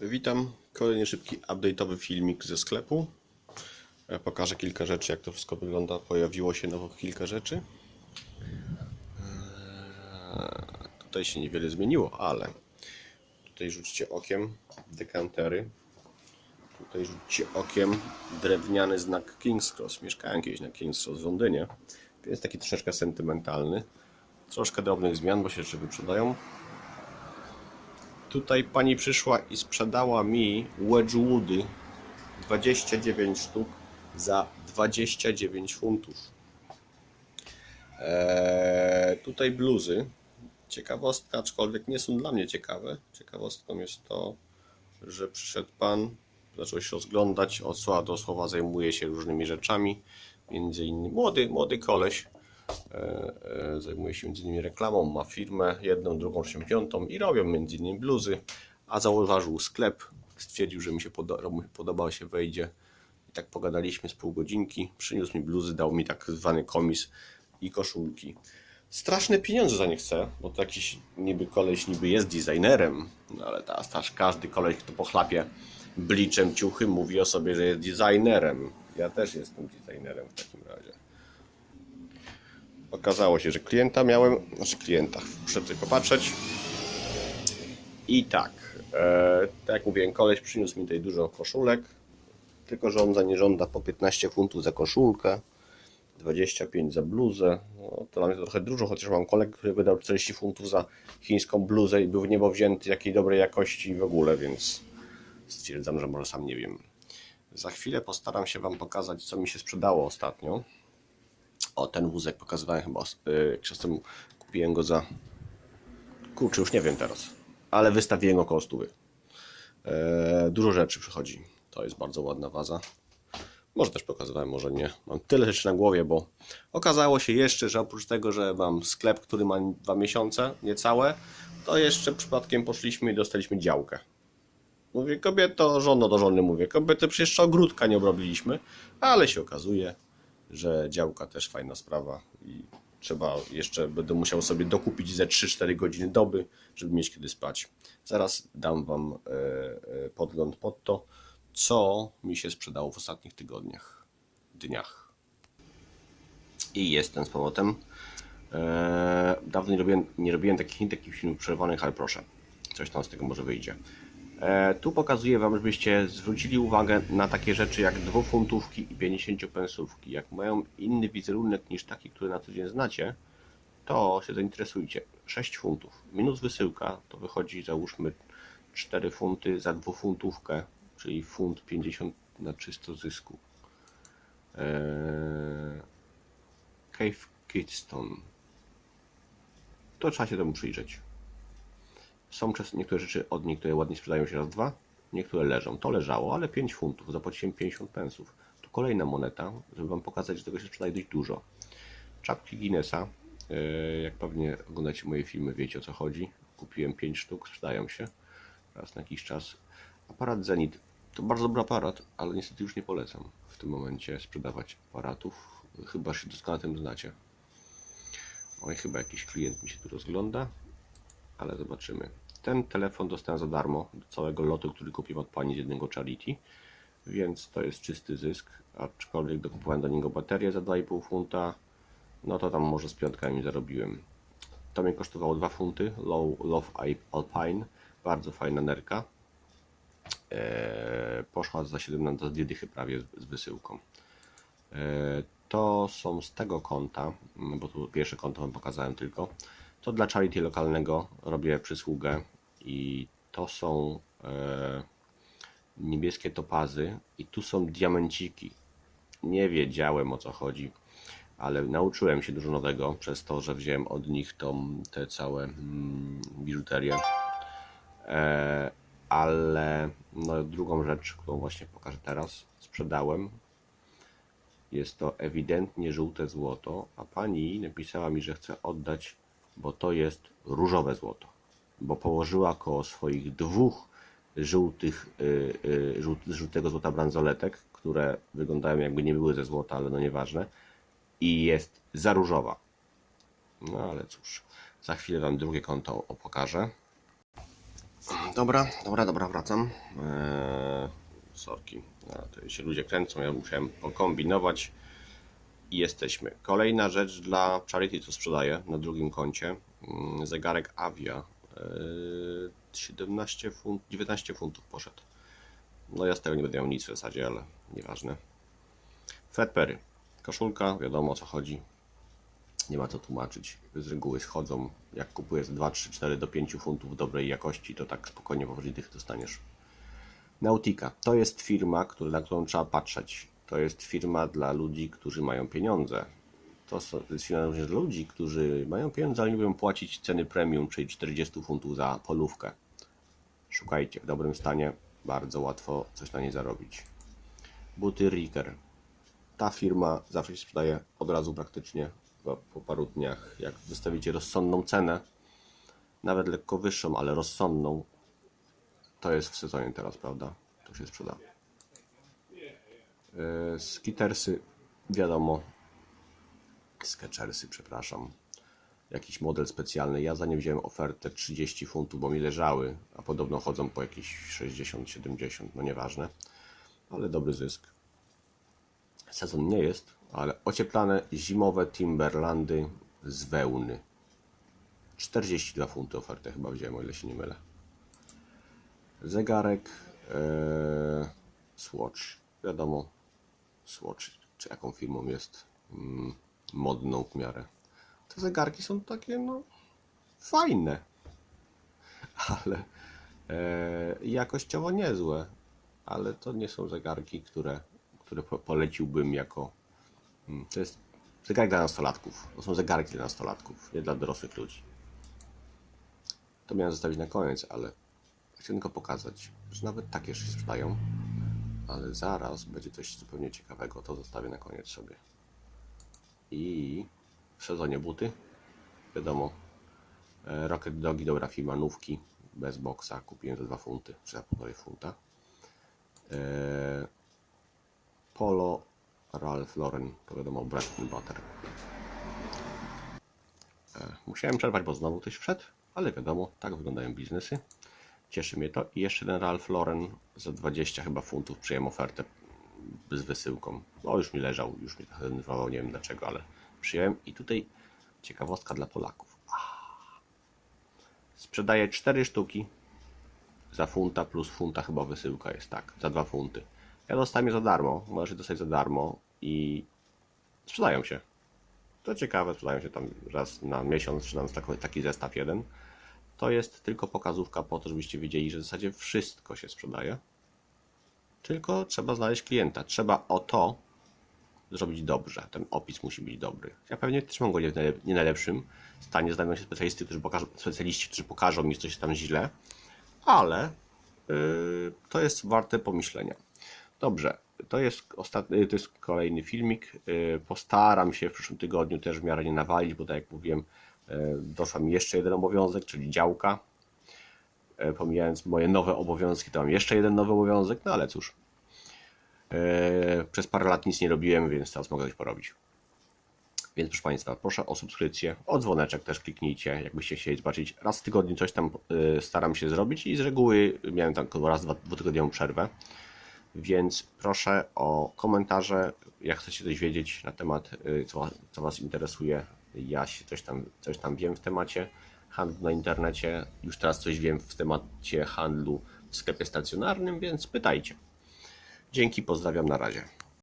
Witam. Kolejny szybki update'owy filmik ze sklepu. Pokażę kilka rzeczy, jak to wszystko wygląda. Pojawiło się nowo kilka rzeczy. Eee, Tutaj się niewiele zmieniło, ale tutaj rzućcie okiem dekantery. Tutaj rzućcie okiem drewniany znak King's Cross. Mieszkałem kiedyś na King's Cross w Londynie, więc taki troszeczkę sentymentalny. Troszkę drobnych zmian, bo się jeszcze wyprzedają. Tutaj pani przyszła i sprzedała mi Wedgwoody 29 sztuk za 29 funtów. Eee, tutaj bluzy. Ciekawostka, aczkolwiek nie są dla mnie ciekawe. Ciekawostką jest to, że przyszedł pan, zaczął się rozglądać, od słowa do słowa zajmuje się różnymi rzeczami. Między innymi młody, młody koleś. E, e, zajmuje się innymi reklamą, ma firmę, jedną, drugą, trzecią, piątą i robią innymi bluzy, a zauważył sklep, stwierdził, że mi się poda mu się podoba, się wejdzie i tak pogadaliśmy z pół godzinki, przyniósł mi bluzy, dał mi tak zwany komis i koszulki. Straszne pieniądze za nie chcę, bo to jakiś niby koleś niby jest designerem, no ale teraz też każdy koleś, kto pochlapie bliczem ciuchy, mówi o sobie, że jest designerem. Ja też jestem designerem w takim razie. Okazało się, że klienta miałem, znaczy klienta, muszę tutaj popatrzeć. I tak, e, tak jak mówiłem, koleś przyniósł mi tutaj dużo koszulek, tylko że on za nie żąda po 15 funtów za koszulkę, 25 za bluzę. No, to dla mnie to trochę dużo, chociaż mam kolegę, który wydał 40 funtów za chińską bluzę i był w niebo wzięty jakiej dobrej jakości w ogóle, więc stwierdzam, że może sam nie wiem. Za chwilę postaram się Wam pokazać, co mi się sprzedało ostatnio. O, ten wózek pokazywałem chyba yy, jakiś czas temu. Kupiłem go za. Kurczę, już nie wiem teraz. Ale wystawiłem około stówy. Eee, dużo rzeczy przychodzi. To jest bardzo ładna waza. Może też pokazywałem, może nie. Mam tyle rzeczy na głowie, bo okazało się jeszcze, że oprócz tego, że mam sklep, który ma dwa miesiące, niecałe, to jeszcze przypadkiem poszliśmy i dostaliśmy działkę. Mówię, kobieto, żono do żony mówię, kobiety przecież ogródka nie obrobiliśmy, ale się okazuje, że działka też fajna sprawa i trzeba jeszcze, będę musiał sobie dokupić ze 3-4 godziny doby, żeby mieć kiedy spać. Zaraz dam Wam e, e, podgląd pod to, co mi się sprzedało w ostatnich tygodniach, dniach. I jestem z powrotem. E, dawno nie robiłem, nie robiłem takich, takich filmów przerwanych, ale proszę, coś tam z tego może wyjdzie. E, Tu pokazuję Wam, żebyście zwrócili uwagę na takie rzeczy jak dwufuntówki i 50 pensówki. Jak mają inny wizerunek niż taki, który na co dzień znacie, to się zainteresujcie. 6 funtów minus wysyłka to wychodzi załóżmy 4 funty za dwufuntówkę, czyli funt 50 na czysto zysku. Eee, Cave Kidston. To trzeba się temu przyjrzeć. Są niektóre rzeczy od nich, które ładnie sprzedają się raz, dwa, niektóre leżą. To leżało, ale 5 funtów, zapłaciłem 50 pensów. Tu kolejna moneta, żeby Wam pokazać, że tego się sprzedaje dość dużo. Czapki Guinnessa, e, jak pewnie oglądacie moje filmy, wiecie o co chodzi. Kupiłem 5 sztuk, sprzedają się raz na jakiś czas. Aparat Zenit to bardzo dobry aparat, ale niestety już nie polecam w tym momencie sprzedawać aparatów, chyba się doskonale tym znacie. Oj, chyba jakiś klient mi się tu rozgląda ale zobaczymy. Ten telefon dostałem za darmo do całego lotu, który kupiłem od pani z jednego charity, więc to jest czysty zysk, aczkolwiek dokupowałem do niego baterię za 2,5 funta, no to tam może z piątkami zarobiłem. To mnie kosztowało 2 funty, Low, Love Alpine, bardzo fajna nerka. Eee, poszła za 7 na za dwie dychy prawie z, z wysyłką. Eee, to są z tego konta, bo tu pierwsze konto Wam pokazałem tylko. To dla charity lokalnego robię przysługę i to są e, niebieskie topazy i tu są diamenciki. Nie wiedziałem o co chodzi, ale nauczyłem się dużo nowego przez to, że wziąłem od nich tą, te całe mm, biżuterię. E, ale no, drugą rzecz, którą właśnie pokażę teraz, sprzedałem. Jest to ewidentnie żółte złoto, a pani napisała mi, że chce oddać, bo to jest różowe złoto. Bo położyła koło swoich dwóch żółtych, y, y, żółt, żółtego złota bransoletek, które wyglądają jakby nie były ze złota, ale no nieważne. I jest za różowa. No ale cóż, za chwilę Wam drugie konto pokażę. Dobra, dobra, dobra, wracam. Eee, sorki, no, to się ludzie kręcą, ja musiałem pokombinować i jesteśmy. Kolejna rzecz dla Charity, co sprzedaję na drugim koncie. Mm, Zegarek Avia. Eee, 17 funt, 19 funtów poszedł. No ja z tego nie będę miał nic w zasadzie, ale nieważne. Fred Perry. Koszulka, wiadomo o co chodzi. Nie ma co tłumaczyć. Z reguły schodzą. Jak kupujesz 2, 3, 4 do 5 funtów dobrej jakości, to tak spokojnie powyżej tych dostaniesz. Nautica. To jest firma, na którą trzeba patrzeć. To jest firma dla ludzi, którzy mają pieniądze. To, jest firma również dla ludzi, którzy mają pieniądze, ale nie lubią płacić ceny premium, czyli 40 funtów za polówkę. Szukajcie w dobrym stanie, bardzo łatwo coś na niej zarobić. Buty Ricker. Ta firma zawsze się sprzedaje od razu praktycznie po paru dniach. Jak wystawicie rozsądną cenę, nawet lekko wyższą, ale rozsądną, to jest w sezonie teraz, prawda? To się sprzeda. Yy, Skitersy, wiadomo. Sketchersy, przepraszam. Jakiś model specjalny. Ja za nie wziąłem ofertę 30 funtów, bo mi leżały, a podobno chodzą po jakieś 60-70, no nieważne. Ale dobry zysk. Sezon nie jest, ale ocieplane zimowe Timberlandy z wełny. 42 funty ofertę chyba wziąłem, o ile się nie mylę. Zegarek e, Swatch. Wiadomo, Swatch, czy jaką firmą jest mm, modną w miarę. Te zegarki są takie, no, fajne, ale e, jakościowo niezłe. Ale to nie są zegarki, które, które po- poleciłbym jako. mm, To jest zegarek dla nastolatków. To są zegarki dla nastolatków, nie dla dorosłych ludzi. To miałem zostawić na koniec, ale chciałem tylko pokazać, że nawet takie się sprzedają. Ale zaraz będzie coś zupełnie ciekawego, to zostawię na koniec sobie. I w sezonie buty, wiadomo, e, Rocket Dogi, dobra firma, nówki, bez boksa, kupiłem za 2 funty, czy za 1,5 funta. E, Polo Ralph Lauren, to wiadomo, bread and butter. E, Musiałem przerwać, bo znowu ktoś wszedł, ale wiadomo, tak wyglądają biznesy. Cieszy mnie to. I jeszcze ten Ralph Lauren za 20 chyba funtów przyjąłem ofertę z wysyłką. O, już mi leżał, już mi trochę denerwował, nie wiem dlaczego, ale przyjąłem. I tutaj ciekawostka dla Polaków. Sprzedaję 4 sztuki za funta plus funta chyba wysyłka jest, tak, za 2 funty. Ja dostałem je za darmo, możesz je dostać za darmo i sprzedają się. To ciekawe, sprzedają się tam raz na miesiąc, czy tam taki zestaw jeden. To jest tylko pokazówka po to, żebyście wiedzieli, że w zasadzie wszystko się sprzedaje. Tylko trzeba znaleźć klienta. Trzeba o to zrobić dobrze. Ten opis musi być dobry. Ja pewnie też mam go nie w najlepszym stanie. Znajdą się specjalisty, którzy pokażą, specjaliści, którzy pokażą mi coś tam źle, ale yy, to jest warte pomyślenia. Dobrze, to jest, ostatni, to jest kolejny filmik. Yy, Postaram się w przyszłym tygodniu też w miarę nie nawalić, bo tak jak mówiłem, doszła mi jeszcze jeden obowiązek, czyli działka. Yy, Pomijając moje nowe obowiązki, to mam jeszcze jeden nowy obowiązek, no ale cóż. Yy, Przez parę lat nic nie robiłem, więc teraz mogę coś porobić. Więc proszę Państwa, proszę o subskrypcję, o dzwoneczek też kliknijcie, jakbyście chcieli zobaczyć. Raz w tygodniu coś tam staram się zrobić i z reguły miałem tam około raz, dwa, dwutygodniową przerwę. Więc proszę o komentarze, jak chcecie coś wiedzieć na temat, co, co Was interesuje. Ja się coś tam, coś tam wiem w temacie handlu na internecie. Już teraz coś wiem w temacie handlu w sklepie stacjonarnym, więc pytajcie. Dzięki, pozdrawiam, na razie.